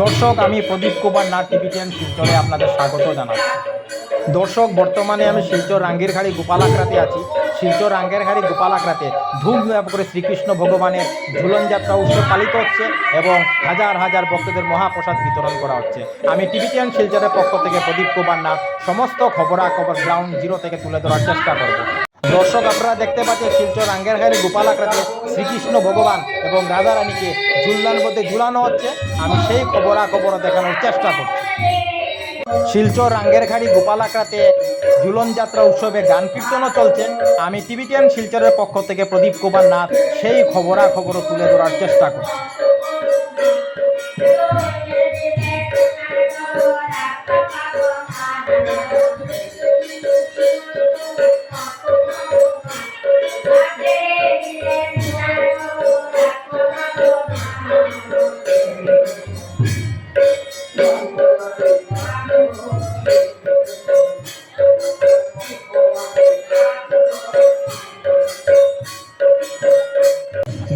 দর্শক, আমি Pradip Kumar Nath TV ten শিলচরে আপনাদের স্বাগত জানাচ্ছি। দর্শক, বর্তমানে আমি শিলচর গোপাল গোপালাকড়াতে আছি। শিলচর রাঙ্গিরখাড়ি গোপালাকড়াতে ধূমধাম করে শ্রীকৃষ্ণ ভগবানের ঝুলন যাত্রা উৎসব পালিত হচ্ছে এবং হাজার হাজার ভক্তদের মহাপ্রসাদ বিতরণ করা হচ্ছে। আমি টিভি টেন শিলচরের পক্ষ থেকে প্রদীপ কুমার নাথ সমস্ত খবরাখবর গ্রাউন্ড জিরো থেকে তুলে ধরার চেষ্টা করব। দর্শক, আপনারা দেখতে পাচ্ছেন শিলচর রাঙ্গেরখাড়ি গোপালাকড়াতে শ্রীকৃষ্ণ ভগবান এবং রাধারানীকে ঝুলনার মধ্যে ঝুলানো হচ্ছে। আমি সেই খবরাখবর দেখানোর চেষ্টা করছি। শিলচর রাঙ্গেরখাড়ি গোপালাকড়াতে ঝুলন যাত্রা উৎসবে গান কীর্তনও চলছে। আমি টিভি শিলচরের পক্ষ থেকে প্রদীপ কুমার নাথ, সেই খবরাখবরও তুলে ধরার চেষ্টা করছি।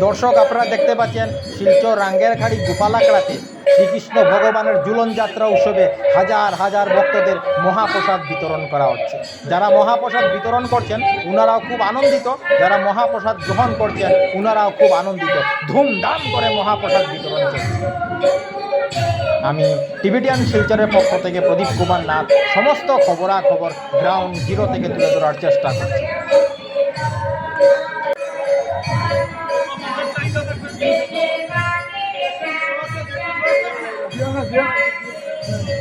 দর্শক আপনারা দেখতে পাচ্ছেন, শিলচর রাঙ্গের রাঙ্গেরখাড়ি গোপালাকড়াতে শ্রীকৃষ্ণ ভগবানের ঝুলন যাত্রা উৎসবে হাজার হাজার ভক্তদের মহাপ্রসাদ বিতরণ করা হচ্ছে। যারা মহাপ্রসাদ বিতরণ করছেন, উনারাও খুব আনন্দিত। যারা মহাপ্রসাদ গ্রহণ করছেন, উনারাও খুব আনন্দিত। ধুমধাম করে মহাপ্রসাদ বিতরণ চলছে আমি টিভিটিয়ান শিলচরের পক্ষ থেকে প্রদীপ কুমার নাথ, সমস্ত খবরাখবর গ্রাউন্ড জিরো থেকে তুলে ধরার চেষ্টা করছি।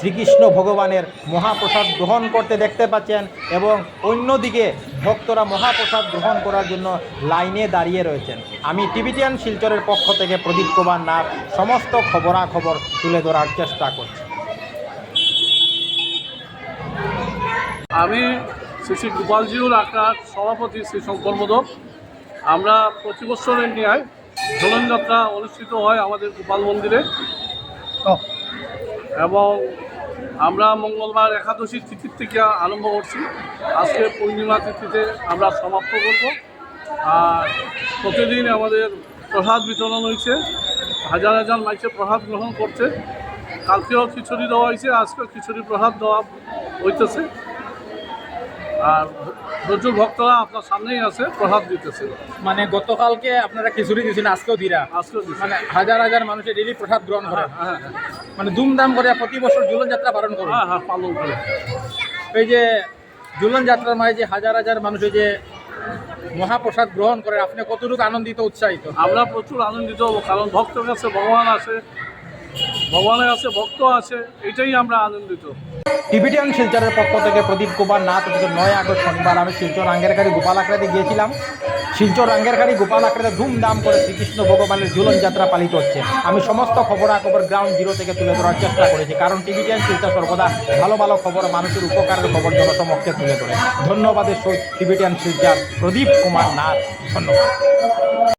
শ্রীকৃষ্ণ ভগবানের মহাপ্রসাদ গ্রহণ করতে দেখতে পাচ্ছেন এবং অন্যদিকে ভক্তরা মহাপ্রসাদ গ্রহণ করার জন্য লাইনে দাঁড়িয়ে রয়েছেন। আমি টিভিটিয়ান শিলচরের পক্ষ থেকে প্রদীপ কুমার নাথ সমস্ত খবরাখবর তুলে ধরার চেষ্টা করছি। আমি শ্রী শ্রী গোপালজিউর আখড়ার সভাপতি শ্রী শঙ্কর মোদক। আমরা প্রতি বছরের ন্যায় ঝোলন যাত্রা অনুষ্ঠিত হয় আমাদের গোপাল মন্দিরে। এবং আমরা মঙ্গলবার একাদশী তিথির থেকে আরম্ভ করছি। আজকে পূর্ণিমা তিথিতে আমরা সমাপ্ত করব। আর প্রতিদিন আমাদের প্রসাদ বিতরণ হয়েছে। হাজার হাজার মাইসে প্রসাদ গ্রহণ করছে। কালকেও খিচুড়ি দেওয়া হয়েছে আজকেও খিচুড়ি প্রসাদ দেওয়া হইতেছে। আর প্রচুর ভক্তরা আপনার সামনেই আছে প্রসাদ দিতেছে। মানে গতকালকে আপনারা খিচুড়ি দিয়েছেন আজকেও দিরা। আজকেও মানে হাজার হাজার মানুষের ডেলি প্রসাদ গ্রহণ করে। হ্যাঁ হ্যাঁ। মানে ধুমধাম করে প্রতি বছর ঝুলন যাত্রা পালন করে হ্যাঁ হ্যাঁ পালন করে। এই যে ঝুলন যাত্রার মাঝে যে হাজার হাজার মানুষ এই যে মহাপ্রসাদ গ্রহণ করে আপনি কতটুকু আনন্দিত উৎসাহিত? আমরা প্রচুর আনন্দিত হব কারণ ভক্তের কাছে ভগবান আছে ভগবানের কাছে ভক্ত আছে এটাই আমরা আনন্দিত। টিভিটিয়ান শিলচরের পক্ষ থেকে প্রদীপ কুমার নাথ নয় আগস্ট শনিবার আমি শিলচর রাঙ্গেরখাড়ি গোপাল আখড়াতে গিয়েছিলাম। শিলচর রাঙ্গেরখাড়ি গোপাল আখড়াতে ধুমধাম করে শ্রীকৃষ্ণ ভগবানের ঝুলন যাত্রা পালিত হচ্ছে। আমি সমস্ত খবরাখবর গ্রাউন্ড জিরো থেকে তুলে ধরার চেষ্টা করেছি, কারণ টিভিটিয়ান শিলচর সর্বদা ভালো ভালো খবর, মানুষের উপকারের খবর জনসমক্ষে তুলে ধরে। ধন্যবাদের সহিত টিভিটিয়ান শিলচর প্রদীপ কুমার নাথ, ধন্যবাদ।